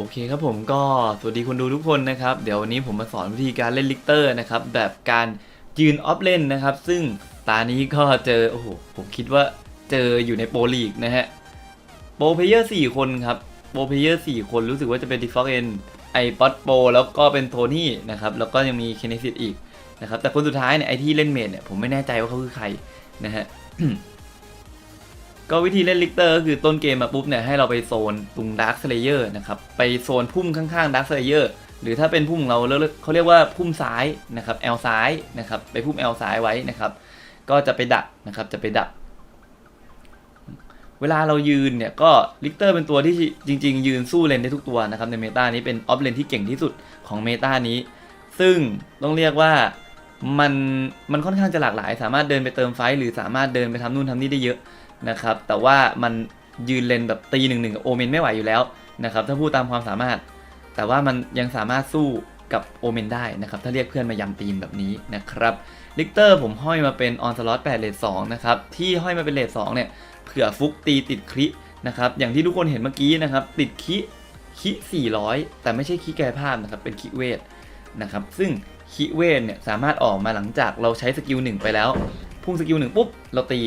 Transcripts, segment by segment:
โอเคครับผมก็สวัสดีคนดูทุกคนนะครับ เดี๋ยววันนี้ผมมาสอนวิธีการเล่นลิกเตอร์นะครับ แบบการยืนออฟเลนนะครับ ซึ่งตานี้ก็เจอ โอ้โห ผมคิดว่าเจออยู่ในโปรลีกนะฮะโปรเพเยอร์สี่คนครับโปรเพเยอร์สี่คนรู้สึกว่าจะเป็นดิฟอกเอนไอป๊อตโปแล้วก็เป็นโทนี่นะครับ แล้วก็ยังมีเคนเนซิตอีกนะครับ แต่คนสุดท้ายเนี่ยไอที่เล่นเมดเนี่ยผมไม่แน่ใจว่าเขาคือใครนะฮะ ก็วิธีเล่นลิกเตอร์ก็คือต้นเกมมาปุ๊บเนี่ยให้เราไปโซนตรงดาร์คเลเยอร์นะครับไปโซนพุ่มข้างๆดาร์คเลเยอร์หรือถ้าเป็นพุ่มเราเรียกเขาเรียกว่าพุ่มซ้ายนะครับแอลซ้ายนะครับไปพุ่มแอลซ้ายไว้นะครับ ก็จะไปดักนะครับจะไปดัก เวลาเรายืนเนี่ยก็ลิกเตอร์เป็นตัวที่จริง ๆ ยืนสู้เลนได้ทุกตัวนะครับในเมตานี้เป็นออฟเลนที่เก่งที่สุดของเมตานี้ ซึ่งต้องเรียกว่ามันมันค่อนข้างจะหลากหลาย สามารถเดินไปเติมไฟหรือสามารถเดินไปทำนู่นทำนี่ได้เยอะ นะครับ แต่ว่ามันยืนเลนแบบตีหนึ่งหนึ่งกับโอเมนไม่ไหวอยู่แล้วนะครับ ถ้าพูดตามความสามารถ แต่ว่ามันยังสามารถสู้กับโอเมนได้นะครับ ถ้าเรียกเพื่อนมายำทีมแบบนี้นะครับลิกเตอร์ผมห้อยมาเป็นออนสล็อต8เลท2นะครับ ที่ห้อยมาเป็นเลท2เนี่ยเผื่อฟุกตีติดครินะครับ อย่างที่ทุกคนเห็นเมื่อกี้นะครับ ติดคิคิ400 แต่ไม่ใช่คิแก้ภาพนะครับ เป็นคิเวทนะครับ ซึ่งคิเวทเนี่ยสามารถออกมาหลังจากเราใช้สกิลหนึ่งไปแล้ว พุ่งสกิลหนึ่งปุ๊บ เราตี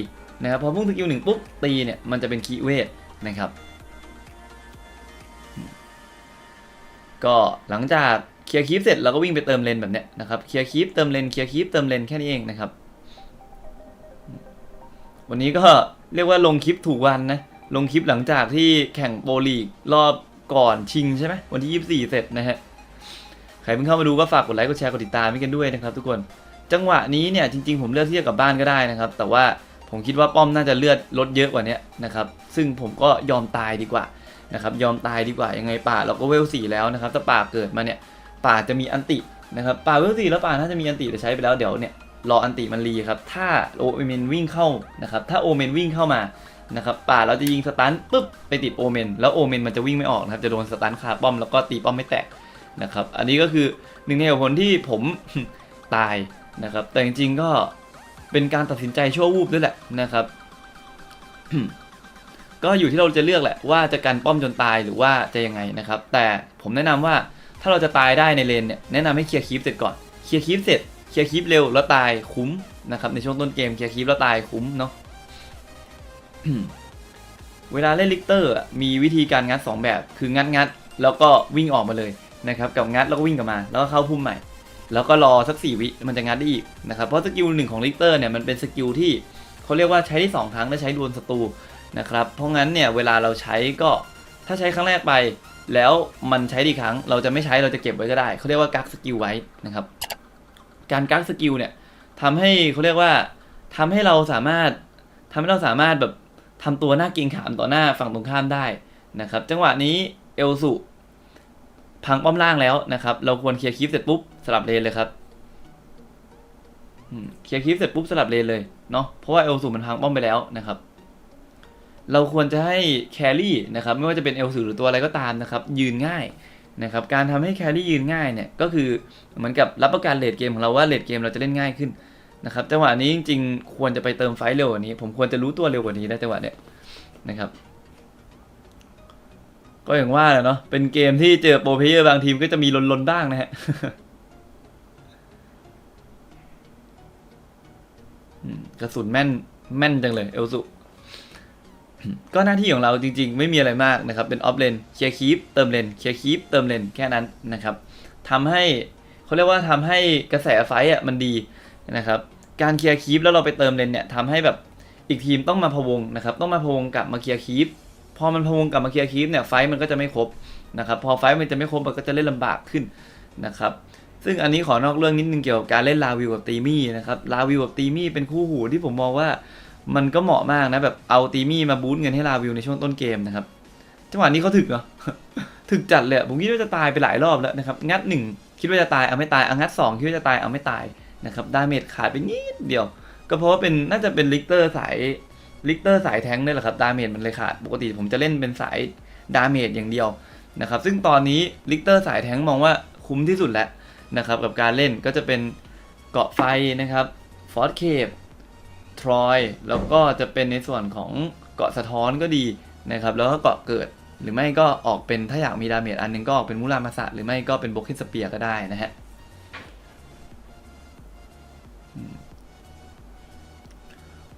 นะครับพอพุ่งสกิลหนึ่งปุ๊บตีเนี่ยมันจะเป็นคิเวทนะครับ ก็หลังจากเคลียร์คีฟเสร็จเราก็วิ่งไปเติมเลนแบบเนี้ยนะครับเคลียร์คีฟเติมเลนเคลียร์คีฟเติมเลนแค่นี้เองนะครับ วันนี้ก็เรียกว่าลงคลิปถูกวันนะลงคลิปหลังจากที่แข่งโปรลีกรอบก่อนชิงใช่ไหมวันที่ 24 เสร็จนะฮะใครเพิ่งเข้ามาดูก็ฝากกดไลค์กดแชร์กดติดตามให้กันด้วยนะครับทุกคน จังหวะนี้เนี่ยจริงๆผมเลือกที่จะกลับบ้านก็ได้นะครับ แต่ว่า ผมคิดว่าป้อมน่าจะเลือดลดเยอะกว่านี้นะครับ ซึ่งผมก็ยอมตายดีกว่านะครับยอมตายดีกว่ายังไงป่าเราก็เวลสี่แล้วนะครับถ้าป่าเกิดมาเนี่ยป่าจะมีอันตินะครับป่าเวลสี่แล้วป่าน่าจะมีอันติแต่ใช้ไปแล้วเดี๋ยวเนี่ยรออันติมันรีครับถ้าโอเมนวิ่งเข้านะครับถ้าโอเมนวิ่งเข้ามานะครับป่าเราจะยิงสตันปุ๊บไปติดโอเมนแล้วโอเมนมันจะวิ่งไม่ออกนะครับจะโดนสตันคาป้อมแล้วก็ตีป้อมไม่แตกนะครับอันนี้ก็คือหนึ่งในเหตุผลที่ผมตายนะครับแต่จริงๆก็ เป็นการตัดสินใจชั่ววูบด้วยแหละนะครับ ก็อยู่ที่เราจะเลือกแหละว่าจะกันป้อมจนตายหรือว่าจะยังไงนะครับ แต่ผมแนะนำว่าถ้าเราจะตายได้ในเลนเนี่ยแนะนำให้เคลียร์คีฟเสร็จก่อนเคลียร์คีฟเสร็จเคลียร์คลิปเร็วแล้วตายคุ้มนะครับในช่วงต้นเกมเคลียร์คลิปแล้วตายคุ้มเนาะเวลาเล่นลิกเตอร์มีวิธีการงัด 2 แบบ คืองัดงัดแล้วก็วิ่งออกมาเลยนะครับ กับงัดแล้วก็วิ่งกลับมา แล้วก็เข้าพุ่มใหม่ แล้วก็รอสัก4วิมันจะงัดได้อีกนะครับ เพราะสกิลหนึ่งของลิกเตอร์เนี่ยมันเป็นสกิลที่เขาเรียกว่าใช้ได้สองครั้งและใช้ดวลศัตรูนะครับ เพราะงั้นเนี่ยเวลาเราใช้ก็ถ้าใช้ครั้งแรกไป แล้วมันใช้ดีครั้ง เราจะไม่ใช้เราจะเก็บไว้ก็ได้เขาเรียกว่ากักสกิลไว้นะครับ การกักสกิลเนี่ยทำให้เขาเรียกว่าทำให้เราสามารถทำให้เราสามารถแบบทำตัวหน้าเกรงขามต่อหน้าฝั่งตรงข้ามได้นะครับ จังหวะนี้เอลสุพังป้อมล่างแล้วนะครับ เราควรเคลียร์คลิปเสร็จปุ๊บ สลับเลนเลยครับเคลียร์คลิปเสร็จปุ๊บสลับเลนเลยเนาะเพราะว่าเอลสุมันพังป้อมไปแล้วนะครับ เราควรจะให้แครี่นะครับ ไม่ว่าจะเป็นเอลสุหรือตัวอะไรก็ตามนะครับ ยืนง่ายนะครับ การทำให้แครี่ยืนง่ายเนี่ยก็คือเหมือนกับรับประกันเลดเกมของเราว่าเลดเกมเราจะเล่นง่ายขึ้นนะครับจังหวะนี้จริงๆ ควรจะไปเติมไฟเร็วกว่านี้ ผมควรจะรู้ตัวเร็วกว่านี้ได้จังหวะเนี้ยนะครับ ก็อย่างว่าแหละเนาะเป็นเกมที่เจอโปรเพเยอร์บางทีมก็จะมีลนๆบ้างนะฮะ กระสุนแม่นแม่นจังเลยเอลสุก็หน้าที่ของเราจริง ๆ ไม่มีอะไรมากนะครับ เป็นออฟเลนเคลียร์คีปเติมเลนเคลียร์คีปเติมเลนแค่นั้นนะครับทำให้เขาเรียกว่าทำให้กระแสไฟอะมันดีนะครับ การเคลียร์คีปแล้วเราไปเติมเลนเนี่ยทำให้แบบอีกทีมต้องมาพะวงนะครับ ต้องมาพะวงกลับมาเคลียร์คีปพอมันพะวงกลับมาเคลียร์คีปเนี่ยไฟมันก็จะไม่ครบนะครับ พอไฟมันจะไม่ครบมันก็จะเล่นลำบากขึ้นนะครับ ซึ่งอันนี้ขอนอกเรื่องนิดนึงเกี่ยวกับการเล่นลาวิวกับตีมี่นะครับลาวิวกับตีมี่เป็นคู่หูที่ผมมองว่ามันก็เหมาะมากนะแบบเอาตีมี่มาบูสต์เงินให้ลาวิวในช่วงต้นเกมนะครับจังหวะนี้เขาถึกเนาะถึกจัดเลยผมคิดว่าจะตายไปหลายรอบแล้วนะครับงัดหนึ่งคิดว่าจะตายเอาไม่ตายเอางัดสองคิดว่าจะตายเอาไม่ตายนะครับดาเมจขาดไปนิดเดียว ก็เพราะว่าเป็นน่าจะเป็นลิกเตอร์สายลิกเตอร์สายแทงค์นี่แหละครับดาเมจมันเลยขาดปกติผมจะเล่นเป็นสายดาเมจอย่างเดียวนะครับซึ่งตอนนี้ลิกเตอร์สายแทงค์มองว่าคุ้มที่สุดแล้ว นะครับกับการเล่นก็จะเป็นเกาะไฟนะครับฟอร์เคปทรอยแล้วก็จะเป็นในส่วนของเกาะสะท้อนก็ดีนะครับแล้วก็เกาะเกิดหรือไม่ก็ออกเป็นถ้าอยากมีดาเมจอันหนึงก็ออกเป็นมูรามาสะหรือไม่ก็เป็นโบเกนสเปียก็ได้นะฮะ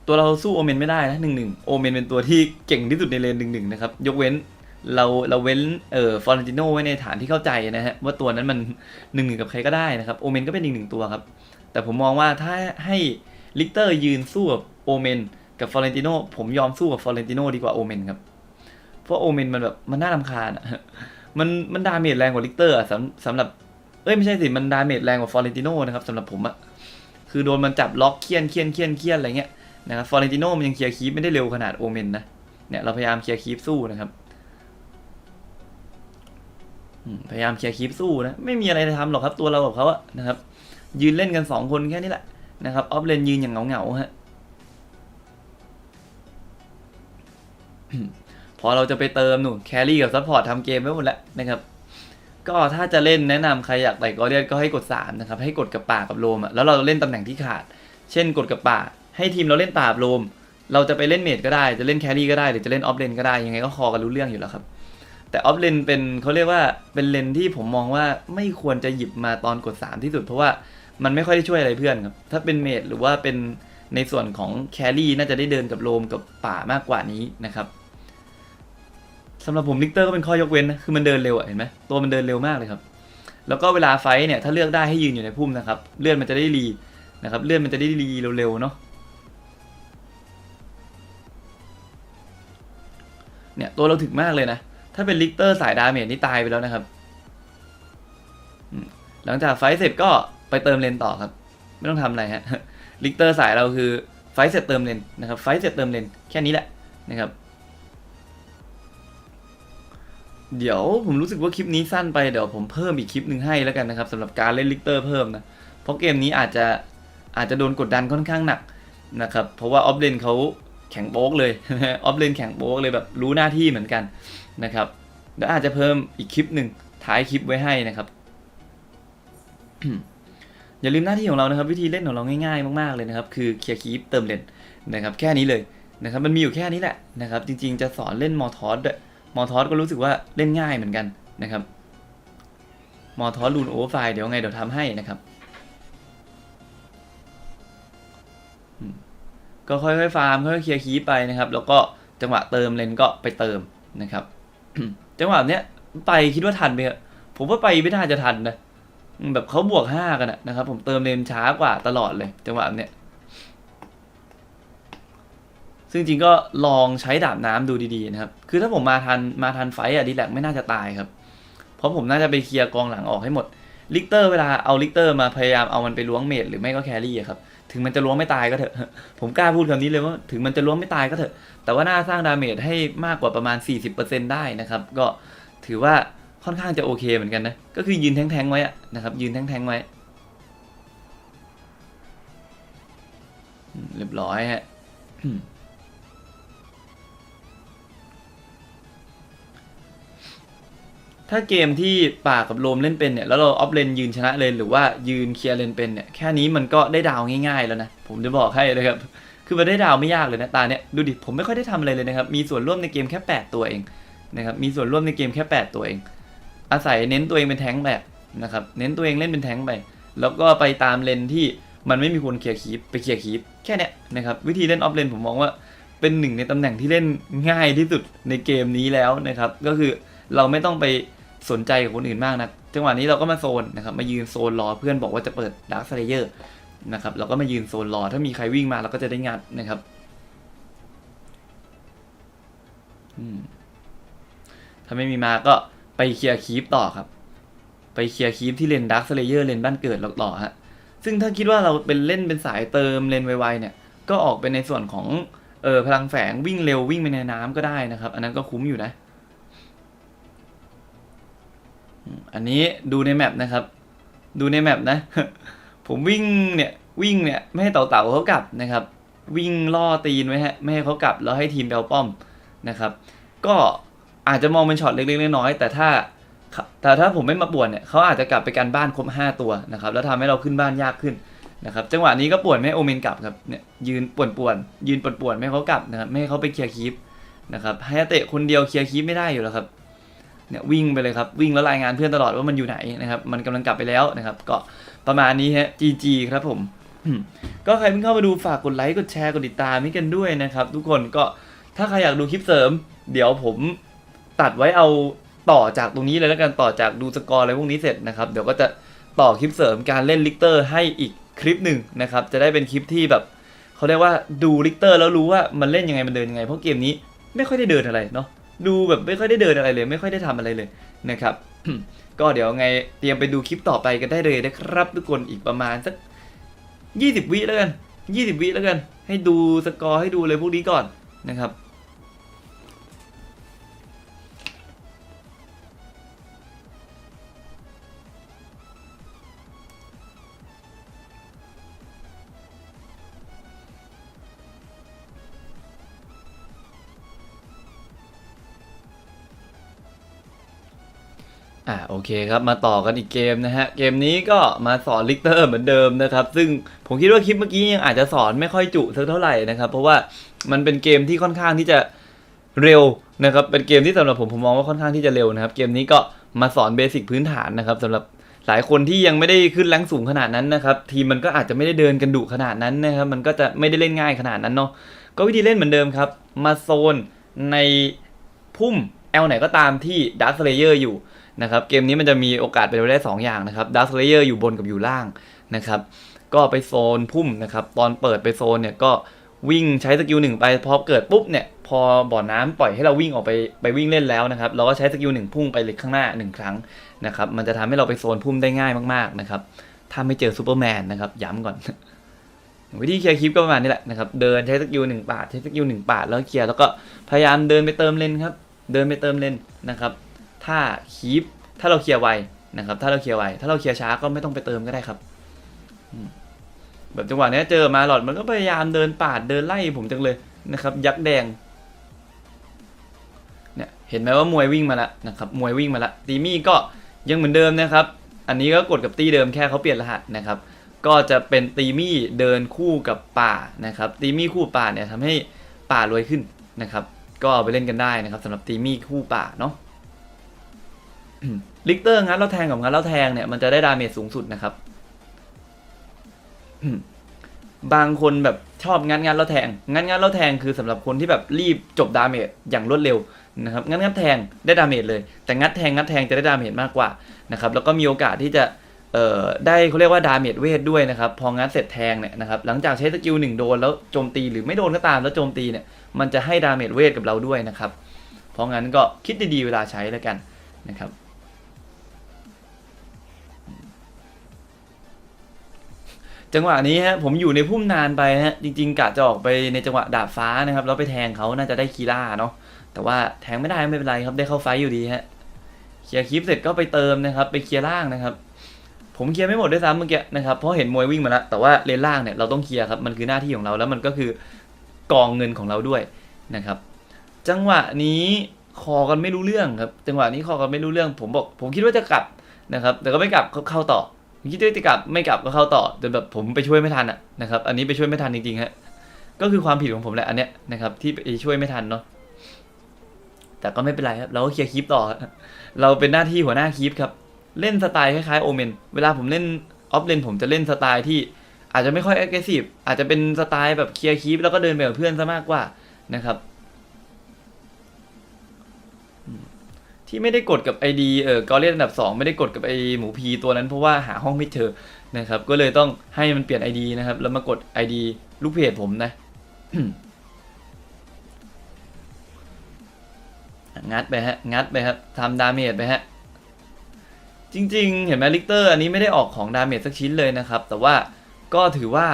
ตัวเราสู้โอเมนไม่ได้นะหนึ่งหนึ่งโอเมนเป็นตัวที่เก่งที่สุดในเลนหนึ่งหนึ่งนะครับ ยกเว้น เราเราเว้นเอ่อฟอร์เรนติโนไว้ในฐานที่เข้าใจนะฮะว่าตัวนั้นมันหนึ่งหนึ่งกับใครก็ได้นะครับโอเมนก็เป็นอีกหนึ่งตัวครับ แต่ผมมองว่าถ้าให้ลิกเตอร์ยืนสู้กับโอเมนกับฟอร์เรนติโนผมยอมสู้กับฟอร์เรนติโนดีกว่าโอเมนครับ เพราะโอเมนมันแบบมันน่ารำคาญอะมันมันดาเมจแรงกว่าลิกเตอร์สำสำหรับ เอ้ยไม่ใช่สิมันดาเมจแรงกว่าฟอร์เรนติโนนะครับสำหรับผมอะคือโดนมันจับล็อกเคียนเคียนเคียนเคียนอะไรเงี้ยนะครับฟอร์เรนติโนมันยังเคลียร์คีปไม่ได้เร็วขนาดโอเมนนะเนี่ยเราพยายามเคลียร์คีปสู้นะครับ พยายามเคลียร์คีปสู้นะไม่มีอะไรจะทำหรอกครับตัวเรากับเขาอะนะครับ ยืนเล่นกันสองคนแค่นี้แหละนะครับออฟเลนยืนอย่างเหงาเงาๆฮะพอเราจะไปเติมหนูแครี่กับซัพพอร์ตทำเกมไว้หมดแล้วนะครับ ก็ถ้าจะเล่นแนะนำใครอยากไต่กอเดียนก็ให้กด3นะครับ ให้กดกับป่ากับโลมอะแล้วเราเล่นตำแหน่งที่ขาด เช่นกดกับป่า ให้ทีมเราเล่นป่าโลม เราจะไปเล่นเมดก็ได้จะเล่นแครี่ก็ได้หรือจะเล่นออฟเลนก็ได้ยังไงก็คอกันรู้เรื่องอยู่แล้วครับ แต่ออฟเลนเป็นเขาเรียกว่าเป็นเลนที่ผมมองว่าไม่ควรจะหยิบมาตอนกด 3 ที่สุด เพราะว่ามันไม่ค่อยได้ช่วยอะไรเพื่อนครับถ้าเป็นเมดหรือว่าเป็นในส่วนของแครี่น่าจะได้เดินกับโลมกับป่ามากกว่านี้นะครับสำหรับผมลิกเตอร์ก็เป็นข้อยกเว้นนะคือมันเดินเร็วเห็นไหมตัวมันเดินเร็วมากเลยครับ แล้วก็เวลาไฟเนี่ยถ้าเลือกได้ให้ยืนอยู่ในพุ่มนะครับเลื่อนมันจะได้รีนะครับเลื่อนมันจะได้รีเร็วๆเนาะเนี่ยตัวเราถึกมากเลยนะ ถ้าเป็นลิกเตอร์สายดาเมจนี่ตายไปแล้วนะครับหลังจากไฟเสร็จก็ไปเติมเลนต่อครับ ไม่ต้องทำอะไรฮะลิกเตอร์สายเราคือไฟเสร็จเติมเลนนะครับ ไฟเสร็จเติมเลนแค่นี้แหละนะครับ เดี๋ยวผมรู้สึกว่าคลิปนี้สั้นไปเดี๋ยวผมเพิ่มอีกคลิปหนึ่งให้แล้วกันนะครับสำหรับการเล่นลิกเตอร์เพิ่มนะเพราะเกมนี้อาจจะอาจจะโดนกดดันค่อนข้างหนักนะครับ เพราะว่าออฟเลนเขา แข็งโป๊กเลยออฟเลนแข็งโป๊กเลยแบบรู้หน้าที่เหมือนกันนะครับเดี๋ยวอาจจะเพิ่มอีกคลิปหนึ่งท้ายคลิปไว้ให้นะครับ อย่าลืมหน้าที่ของเรานะครับ วิธีเล่นของเราง่ายๆมากๆเลยนะครับ คือเคลียร์คีปเติมเลนนะครับแค่นี้เลยนะครับมันมีอยู่แค่นี้แหละนะครับ จริงๆจะสอนเล่นมอทอสด้วยมอทอสก็รู้สึกว่าเล่นง่ายเหมือนกันนะครับมอทอสรูนโอเวอร์ไฟเดี๋ยวไงเดี๋ยวทำให้นะครับ ก็ค่อยๆฟาร์มค่อยๆเคลียร์คีปไปนะครับ แล้วก็จังหวะเติมเลนก็ไปเติมนะครับ จังหวะเนี้ยไปคิดว่าทันไหมครับผมว่าไปไม่น่าจะทันนะแบบเขาบวกห้ากันนะครับ ผมเติมเลนช้ากว่าตลอดเลย จังหวะเนี้ยซึ่งจริงก็ลองใช้ดาบน้ำดูดีๆนะครับ คือถ้าผมมาทันมาทันไฟอะดีแลกไม่น่าจะตายครับ เพราะผมน่าจะไปเคลียร์กองหลังออกให้หมดลิกเตอร์เวลาเอาลิกเตอร์มาพยายามเอามันไปล้วงเมดหรือไม่ก็แครี่ครับ ถึงมันจะล้วงไม่ตายก็เถอะ ผมกล้าพูดคำนี้เลยว่าถึงมันจะล้วงไม่ตายก็เถอะ แต่ว่าน่าสร้างดาเมจให้มากกว่าประมาณ 40%ได้นะครับ ก็ถือว่าค่อนข้างจะโอเคเหมือนกันนะ ก็คือยืนแทงๆไว้นะครับ ยืนแทงๆไว้ เรียบร้อยฮะ ถ้าเกมที่ป่ากับโรมเล่นเป็นเนี่ยแล้วเราออฟเลนยืนชนะเลนหรือว่ายืนเคลียร์เลนเป็นเนี่ยแค่นี้มันก็ได้ดาวง่ายๆแล้วนะผมจะบอกให้เลยครับคือมันได้ดาวไม่ยากเลยนะตาเนี่ยดูดิผมไม่ค่อยได้ทำอะไรเลยนะครับมีส่วนร่วมในเกมแค่ 8 ตัวเองนะครับมีส่วนร่วมในเกมแค่ 8 ตัวเอง อาศัยเน้นตัวเองเป็นแท้งแบบนะครับเน้นตัวเองเล่นเป็นแท้งไปแล้วก็ไปตามเลนที่มันไม่มีคนเคลียร์คีปไปเคลียร์คีปแค่เนี้ยนะครับวิธีเล่นออฟเลนผมมองว่าเป็นหนึ่งในตำแหน่งที่เล่นง่ายที่สุดในเกมนี้แล้วนะครับก็คือ เราไม่ต้องไปสนใจกับคนอื่นมากนะจังหวะนี้เราก็มาโซนนะครับมายืนโซนรอเพื่อนบอกว่าจะเปิดดาร์คสเลเยอร์นะครับเราก็มายืนโซนรอ ถ้ามีใครวิ่งมาเราก็จะได้งัดนะครับถ้าไม่มีมาก็ไปเคลียร์คีปต่อครับ ไปเคลียร์คีปที่เลนดาร์คสเลเยอร์เลนบ้านเกิดราต่อฮะซึ่งถ้าคิดว่าเราเป็นเล่นเป็นสายเติมเลนไวๆเนี่ย ก็ออกเป็นในส่วนของเออพลังแฝงวิ่งเร็ววิ่งไปในน้ำก็ได้นะครับ อันนั้นก็คุ้มอยู่นะ อันนี้ดูในแมปนะครับ ดูในแมปนะ ผมวิ่งเนี่ยวิ่งเนี่ยไม่ให้เต่าเต่าๆเขากลับนะครับ วิ่งล่อตีนไว้ฮะไม่ให้เขากลับแล้วให้ทีมเดลป้อมนะครับ ก็อาจจะมองเป็นช็อตเล็กๆน้อยๆแต่ถ้าแต่ถ้าผมไม่มาป่วนเนี่ยเขาอาจจะกลับไปกันบ้านครบ 5 ตัวนะครับ แล้วทำให้เราขึ้นบ้านยากขึ้นนะครับจังหวะนี้ก็ป่วนไม่ให้โอเมนกลับครับเนี่ยยืนป่วนป่วนยืนป่วนป่วนไม่ให้เขากลับนะครับไม่ให้เขาไปเคลียร์คีปนะครับให้นักเตะคนเดียวเคลียร์คีปไม่ได้อยู่แล้วครับ เนี่ยวิ่งไปเลยครับวิ่งแล้วรายงานเพื่อนตลอดว่ามันอยู่ไหนนะครับมันกำลังกลับไปแล้วนะครับ ก็ประมาณนี้ฮะ GG ครับผมอืมก็ใครเพิ่งเข้ามาดูฝากกดไลค์กดแชร์กดติดตามให้กันด้วยนะครับ ทุกคนก็ถ้าใครอยากดูคลิปเสริม เดี๋ยวผมตัดไว้เอาต่อจากตรงนี้เลยแล้วกันต่อจากดูสกอร์อะไรพวกนี้เสร็จนะครับ เดี๋ยวก็จะต่อคลิปเสริมการเล่นลิกเตอร์ให้อีกคลิปหนึ่งนะครับ จะได้เป็นคลิปที่แบบเขาเรียกว่าดูลิกเตอร์แล้วรู้ว่ามันเล่นยังไงมันเดินยังไงเพราะเกมนี้ไม่ค่อยได้เดินอะไรเนาะ ดูแบบไม่ค่อยได้เดินอะไรเลย ไม่ค่อยได้ทำอะไรเลยนะครับ ก็เดี๋ยวไงเตรียมไปดูคลิปต่อไปกันได้เลยนะครับ ทุกคนอีกประมาณสักยี่สิบวิแล้วกันยี่สิบวิแล้วกัน ให้ดูสกอร์ให้ดูเลยพวกนี้ก่อนนะครับ อ่าโอเคครับมาต่อกันอีกเกมนะฮะ เกมนี้ก็มาสอนลิกเตอร์เหมือนเดิมนะครับ ซึ่งผมคิดว่าคลิปเมื่อกี้ยังอาจจะสอนไม่ค่อยจุสักเท่าไหร่นะครับ เพราะว่ามันเป็นเกมที่ค่อนข้างที่จะเร็วนะครับเป็นเกมที่สำหรับผมผมมองว่าค่อนข้างที่จะเร็วนะครับ เกมนี้ก็มาสอนเบสิกพื้นฐานนะครับสำหรับหลายคนที่ยังไม่ได้ขึ้นแรงสูงขนาดนั้นนะครับ ทีมมันก็อาจจะไม่ได้เดินกันดุขนาดนั้นนะครับ มันก็จะไม่ได้เล่นง่ายขนาดนั้นเนาะก็วิธีเล่นเหมือนเดิมครับ มาโซนในพุ่มแอลไหนก็ตามที่ดัสเลเยอร์อยู่ นะครับเกมนี้มันจะมีโอกาสเป็นไปได้ 2 อย่างนะครับดัสเลเยอร์อยู่บนกับอยู่ล่างนะครับก็ไปโซนพุ่มนะครับตอนเปิดไปโซนเนี่ยก็วิ่งใช้สกิลหนึ่งไปพอเกิดปุ๊บเนี่ยพอบ่อน้ำปล่อยให้เราวิ่งออกไปไปวิ่งเล่นแล้วนะครับเราก็ใช้สกิลหนึ่งพุ่งไปเลยข้างหน้า 1 ครั้งนะครับมันจะทำให้เราไปโซนพุ่มได้ง่ายมากๆนะครับถ้าไม่เจอซูเปอร์แมนนะครับย้ำก่อน วิธีเคลียร์คลิปก็ประมาณนี้แหละนะครับเดินใช้สกิลหนึ่งปาดใช้สกิลหนึ่งปาดแล้วเคลียร์แล้วก็พยายามเดินไปเติมเลนครับเดินไปเติมเลนนะครับ ถ้าคีปถ้าเราเคลียร์ไวนะครับ ถ้าเราเคลียร์ไวถ้าเราเคลียร์ช้าก็ไม่ต้องไปเติมก็ได้ครับแบบจังหวะนี้เจอมาหลอดมันก็พยายามเดินปาดเดินไล่ผมจังเลยนะครับ ยักษ์แดงเนี่ยเห็นไหมว่ามวยวิ่งมาแล้วนะครับมวยวิ่งมาแล้วตีมี่ก็ยังเหมือนเดิมนะครับ อันนี้ก็กดกับตีเดิมแค่เขาเปลี่ยนรหัสนะครับ ก็จะเป็นตีมี่เดินคู่กับป่านะครับ ตีมี่คู่ป่าเนี่ยทำให้ป่ารวยขึ้นนะครับ ก็เอาไปเล่นกันได้นะครับสำหรับตีมี่คู่ป่าเนาะ ลิกเตอร์งัดแล้วแทงกับงัดแล้วแทงเนี่ยมันจะได้ดาเมจสูงสุดนะครับ บางคนแบบชอบงัดงัดแล้วแทง งัดงัดแล้วแทงคือสำหรับคนที่แบบรีบจบดาเมจอย่างรวดเร็วนะครับงัดงัดแทงได้ดาเมจเลย แต่งัดแทงงัดแทงจะได้ดาเมจมากกว่านะครับ แล้วก็มีโอกาสที่จะเอ่อได้เขาเรียกว่าดาเมจเวทด้วยนะครับ พองัดเสร็จแทงเนี่ยนะครับหลังจากใช้สกิลหนึ่งโดนแล้วโจมตีหรือไม่โดนก็ตามแล้วโจมตีเนี่ยมันจะให้ดาเมจเวทกับเราด้วยนะครับ เพราะงั้นก็คิดดีๆเวลาใช้แล้วกันนะครับ จังหวะนี้ฮะผมอยู่ในพุ่มนานไปฮะจริง ๆกะจะออกไปในจังหวะดาบฟ้านะครับแล้วไปแทงเขาน่าจะได้คีล่าเนาะแต่ว่าแทงไม่ได้ไม่เป็นไรครับได้เข้าไฟอยู่ดีฮะเคลียร์คลิปเสร็จก็ไปเติมนะครับ ไปเคลียร์ล่างนะครับ ผมเคลียร์ไม่หมดด้วยซ้ำเมื่อกี้นะครับเพราะเห็นมวยวิ่งมาแล้วแต่ว่าเลนล่างเนี่ยเราต้องเคลียร์ครับมันคือหน้าที่ของเราแล้วมันก็คือกองเงินของเราด้วยนะครับ จังหวะนี้คอกันไม่รู้เรื่องครับ จังหวะนี้คอกันไม่รู้เรื่อง ผมบอก ผมคิดว่าจะกลับนะครับ แต่ก็ไม่กลับเข้าต่อ คิดว่าจะกลับไม่กลับก็เข้าต่อจนแบบผมไปช่วยไม่ทันอะนะครับ อันนี้ไปช่วยไม่ทันจริงๆฮะก็คือความผิดของผมแหละอันเนี้ยนะครับ ที่ไปช่วยไม่ทันเนาะแต่ก็ไม่เป็นไรครับ เราก็เคลียร์คลิปต่อ เราเป็นหน้าที่หัวหน้าคลิปครับ เล่นสไตล์คล้ายๆโอเมนเวลาผมเล่นออฟเลนผมจะเล่นสไตล์ที่อาจจะไม่ค่อย a g g r e s s i v e อาจจะเป็นสไตล์แบบเคลียร์คลิปแล้วก็เดินไปกับเพื่อนซะมากกว่านะครับ ที่ไม่ได้กดกับ ID เออกอเลียนอันดับ 2 ไม่ได้กดกับไอหมูพีตัวนั้นเพราะว่าหาห้องไม่เจอนะครับก็เลยต้องให้มันเปลี่ยน ID นะครับ แล้วมากด ID ลูกเพจผมนะงัดไปฮะ งัดไปครับทำดาเมจไปฮะ จริงๆ เห็นไหมลิกเตอร์อันนี้ไม่ได้ออกของดาเมจสักชิ้นเลยนะครับ แต่ว่าก็ถือว่า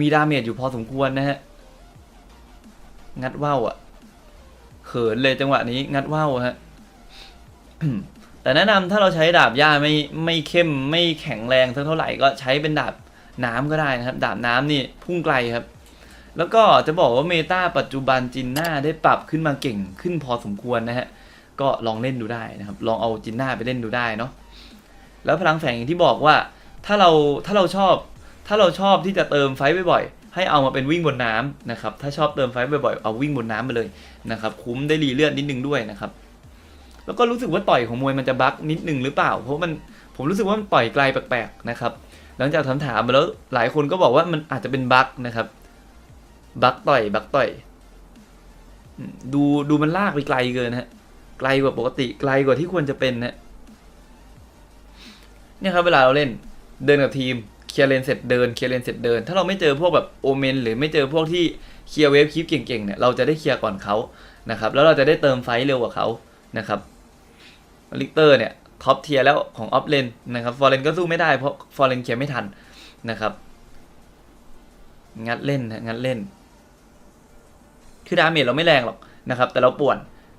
มีดาเมจอยู่พอสมควรนะฮะ งัดว่าวอะ่ะ เขินเลยจังหวะนี้ งัดว่าวฮะ แต่แนะนำถ้าเราใช้ดาบหญ้าไม่ไม่เข้มไม่แข็งแรงสักเท่าไหร่ก็ใช้เป็นดาบน้ำก็ได้นะครับ ดาบน้ำนี่พุ่งไกลครับ แล้วก็จะบอกว่าเมตาปัจจุบันจินน่าได้ปรับขึ้นมาเก่งขึ้นพอสมควรนะฮะก็ลองเล่นดูได้นะครับ ลองเอาจินน่าไปเล่นดูได้เนาะแล้วพลังแฝงอย่างที่บอกว่าถ้าเราถ้าเราชอบ ถ้าเราชอบที่จะเติมไฟบ่อยๆให้เอามาเป็นวิ่งบนน้ำนะครับถ้าชอบเติมไฟบ่อยๆเอาวิ่งบนน้ำไปเลยนะครับคุ้มได้รีเลือดนิดนึงด้วยนะครับ แล้วก็รู้สึกว่าต่อยของมวยมันจะบั๊กนิดนึงหรือเปล่า เพราะมันผมรู้สึกว่ามันต่อยไกลแปลกๆนะครับ หลังจากถามถามมาแล้วหลายคนก็บอกว่ามันอาจจะเป็นบั๊กนะครับบั๊กต่อยบั๊กต่อยดูดูมันลากไปไกลเกินฮะ ไกลกว่าปกติไกลกว่าที่ควรจะเป็นนะเนี่ยครับเวลาเราเล่นเดินกับทีมเคลียร์เลนเสร็จเดินเคลียร์เลนเสร็จเดิน ถ้าเราไม่เจอพวกแบบโอเมนหรือไม่เจอพวกที่เคลียร์เวฟคลิปเก่งๆเนี่ยเราจะได้เคลียร์ก่อนเขานะครับ แล้วเราจะได้เติมไฟเร็วกว่าเขานะครับ ลิกเตอร์เนี่ยท็อปเทียร์แล้วของออฟเลนนะครับฟอร์เรนก็สู้ไม่ได้เพราะฟอร์เรนเคลียร์ไม่ทันนะครับ งัดเล่นนะงัดเล่น คือดาเมจเราไม่แรงหรอกนะครับ แต่เราป่วน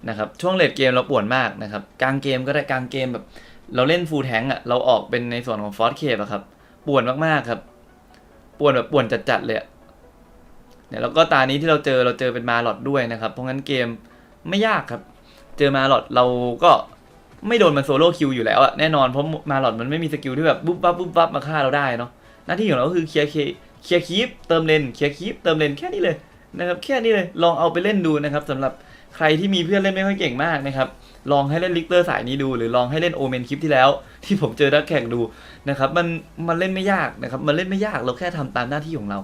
นะครับช่วงเลดเกมเราป่วนมากนะครับกลางเกมก็ได้กลางเกมแบบ เราเล่นฟูลแทงอะเราออกเป็นในส่วนของฟอร์สเคปอะครับป่วนมากๆครับป่วนแบบป่วนจัดๆเลยเนี่ยแล้วก็ตานี้ที่เราเจอเราเจอเป็นมาหลอดด้วยนะครับ เพราะงั้นเกมไม่ยากครับ เจอมาหลอดเราก็ ไม่โดนมันโซโล่คิวอยู่แล้วอะแน่นอนเพราะมาหลอดมันไม่มีสกิลที่แบบบุ๊บปั๊บบุ๊บปั๊บมาฆ่าเราได้เนาะหน้าที่ของเราก็คือเคลียร์เคเคลียร์คีปเติมเลนเคลียร์คีปเติมเลนแค่นี้เลยนะครับแค่นี้เลยลองเอาไปเล่นดูนะครับสำหรับใครที่มีเพื่อนเล่นไม่ค่อยเก่งมากนะครับลองให้เล่นลิกเตอร์สายนี้ดู หรือลองให้เล่นโอเมนคลิปที่แล้ว ที่ผมเจอนักแข่งดูนะครับมันมันเล่นไม่ยากนะครับมันเล่นไม่ยากเราแค่ทำตามหน้าที่ของเรา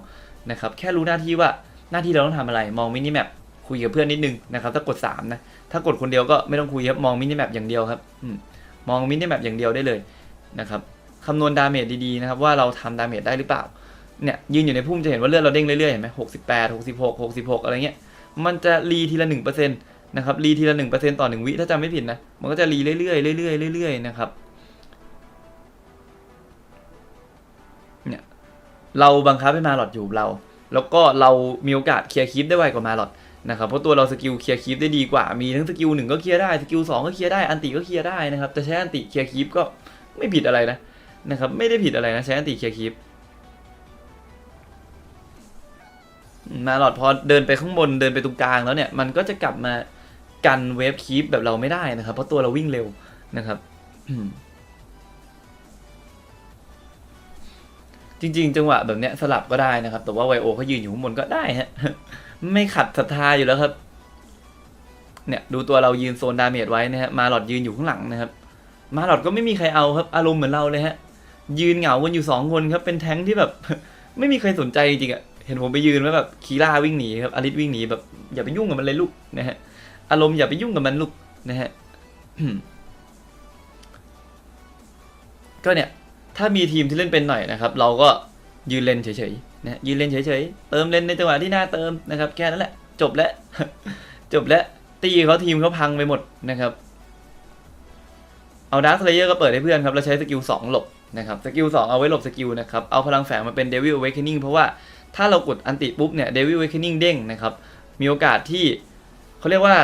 นะครับแค่รู้หน้าที่ว่าหน้าที่เราต้องทำอะไรมองมินิแมป คุยกับเพื่อนนิดนึงนะครับ ถ้ากด 3 นะ ถ้ากดคนเดียวก็ไม่ต้องคุยครับ มองมินิแมปอย่างเดียวครับมองมินิแมปอย่างเดียวได้เลยนะครับคำนวณดาเมจดีๆนะครับว่าเราทำดาเมจได้หรือเปล่า เนี่ยยืนอยู่ในพุ่มจะเห็นว่าเลือดเราเด้งเรื่อยๆเห็นไหมหกสิบแปดหกสิบหกหกสิบหกอะไรเงี้ย มันจะรีทีละหนึ่งเปอร์เซ็นต์นะครับรีทีละหนึ่งเปอร์เซ็นต์ต่อหนึ่งวิถ้าจำไม่ผิดนะ มันก็จะรีเรื่อยๆเรื่อยๆเรื่อยๆนะครับ เนี่ยเราบังคับให้มาหลอดอยู่เรา แล้วก็เรามีโอกาสเคลียร์คลิปได้ไวกว่ามาหลอด นะครับเพราะตัวเราสกิลเคลียร์คลิปได้ดีกว่า มีทั้งสกิลหนึ่งก็เคลียร์ได้สกิลสองก็เคลียร์ได้อันติก็เคลียร์ได้นะครับแต่ใช้อันติเคลียร์คลิปก็ไม่ผิดอะไรนะนะครับไม่ได้ผิดอะไรนะใช้อันติเคลียร์คลิปมาหลอดพอเดินไปข้างบนเดินไปตรงกลางแล้วเนี่ยมันก็จะกลับมากันเวฟคีปแบบเราไม่ได้นะครับ เพราะตัวเราวิ่งเร็วนะครับจริง ๆ จังหวะแบบเนี้ยสลับก็ได้นะครับ แต่ว่าไวโอเขายืนอยู่ข้างบนก็ได้ฮะ ไม่ขัดศรัทธาอยู่แล้วครับ เนี่ยดูตัวเรายืนโซนดาเมจไว้นะฮะมาหลอดยืนอยู่ข้างหลังนะครับ มาหลอดก็ไม่มีใครเอาครับ อารมณ์เหมือนเราเลยฮะ ยืนเหงากันอยู่สองคนครับ เป็นแท้งที่แบบ ไม่มีใครสนใจจริงอะเห็นผมไปยืนแล้วแบบคีร่าวิ่งหนีครับอลิสวิ่งหนีแบบอย่าไปยุ่งกับมันเลยลูกนะฮะอารมณ์อย่าไปยุ่งกับมันลูกนะฮะก็เนี่ย ถ้ามีทีมที่เล่นเป็นหน่อยนะครับ เราก็ยืนเล่นเฉยๆ นะยืนเล่นเฉยๆ เติมเล่นในจังหวะที่น่าเติมนะครับ แค่นั้นแหละ จบแล้ว จบแล้วตีเขาทีมเขาพังไปหมดนะครับ เอาดาร์คเลเยอร์ก็เปิดให้เพื่อนครับแล้วใช้สกิล2หลบนะครับสกิล2เอาไว้หลบสกิลนะครับ เอาพลังแฝงมาเป็นเดวิลเวค e นิ่งเพราะว่าถ้าเรากดอันติปุ๊บเนี่ยเดวิลเวค e นิ่งเด้งนะครับ มีโอกาสที่เขาเรียกว่า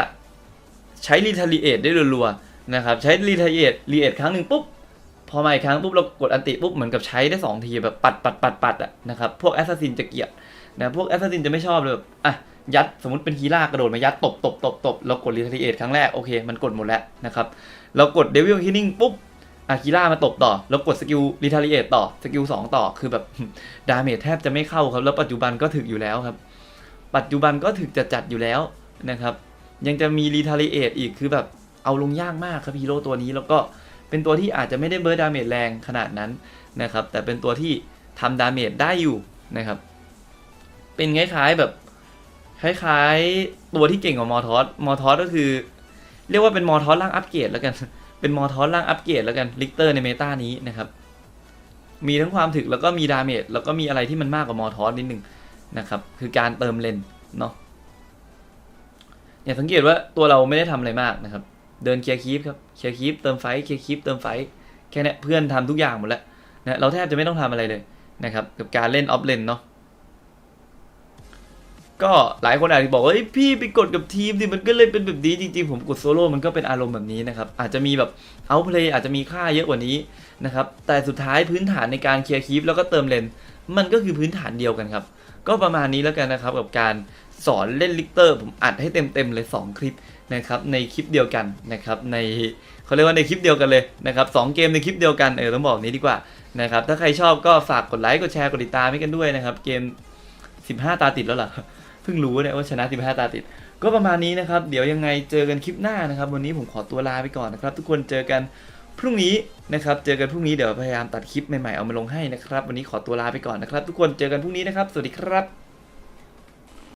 ใช้รีทาลีเอทได้รัวๆนะครับ ใช้รีทาลีเอทรีเอทครั้งหนึ่งปุ๊บ พอมาอีกครั้งปุ๊บเรากดอันติปุ๊บเหมือนกับใช้ได้สองทีแบบปัดปัดปัดปัดอะนะครับพวกแอสซัสซินจะเกลียดนะพวกแอสซัสซินจะไม่ชอบเลยแบบอะยัดสมมติเป็นฮีร่ากระโดดมายัดตบตบตบตบเรากดรีทาลีเอทครั้งแรกโอเคมันกดหมดแล้วนะครับเรากดเดวิลคินิ่งปุ๊บอากิล่ามาตบต่อ แล้วกดสกิลรีทาลีเอทต่อ สกิลสองต่อ คือแบบดาเมจแทบจะไม่เข้าครับ แล้วปัจจุบันก็ถึกอยู่แล้วครับ ปัจจุบันก็ถึกจัดจัดอยู่แล้วนะครับ ยังจะมีรีทาลีเอทอีก คือแบบเอาลงยากมากครับฮีโร่ตัวนี้ แล้วก็ เป็นตัวที่อาจจะไม่ได้เบิร์ดดาเมจแรงขนาดนั้นนะครับ แต่เป็นตัวที่ทำดาเมจได้อยู่นะครับ เป็นคล้ายๆแบบคล้ายๆตัวที่เก่งกว่ามอทอส มอทอสก็คือ เรียกว่าเป็นมอทอสร่างอัปเกรดแล้วกัน เป็นมอทอสร่างอัปเกรดแล้วกัน ลิกเตอร์ในเมตานี้นะครับ มีทั้งความถึกแล้วก็มีดาเมจแล้วก็มีอะไรที่มันมากกว่ามอทอสนิดนึงนะครับ คือการเติมเลนเนาะ เนี่ยสังเกตว่าตัวเราไม่ได้ทำอะไรมากนะครับ เดินเคลียร์คีปครับเคลียร์คีปเติมไฟเคลียร์คีปเติมไฟแค่นี้เพื่อนทำทุกอย่างหมดแล้วนะเราแทบจะไม่ต้องทำอะไรเลยนะครับกับการเล่นออฟเลนเนาะก็หลายคนอาจจะบอกว่าพี่ไปกดกับทีมดิมันก็เลยเป็นแบบนี้จริงๆ ผมกดโซโล่มันก็เป็นอารมณ์แบบนี้นะครับ อาจจะมีแบบเอาเพลย์อาจจะมีค่าเยอะกว่านี้นะครับ แต่สุดท้ายพื้นฐานในการเคลียร์คีปแล้วก็เติมเลน มันก็คือพื้นฐานเดียวกันครับ ก็ประมาณนี้แล้วกันนะครับกับการสอนเล่นลิกเตอร์ ผมอัดให้เต็มๆเลย 2 คลิป นะครับในคลิปเดียวกันนะครับในเขาเรียกว่าในคลิปเดียวกันเลยนะครับสองเกมในคลิปเดียวกันเออต้องบอกนี้ดีกว่านะครับถ้าใครชอบก็ฝากกดไลค์กดแชร์กดติดตามให้กันด้วยนะครับเกม 15 ตาติดแล้วเหรอเพิ่งรู้เนี่ยว่าชนะ 15 ตาติด ก็ประมาณนี้นะครับ เดี๋ยวยังไงเจอกันคลิปหน้านะครับ วันนี้ผมขอตัวลาไปก่อนนะครับ ทุกคนเจอกันพรุ่งนี้นะครับ เจอกันพรุ่งนี้เดี๋ยวพยายามตัดคลิปใหม่ๆเอามาลงให้นะครับ วันนี้ขอตัวลาไปก่อนนะครับ ทุกคนเจอกันพรุ่งนี้นะครับ สวัสดีครับ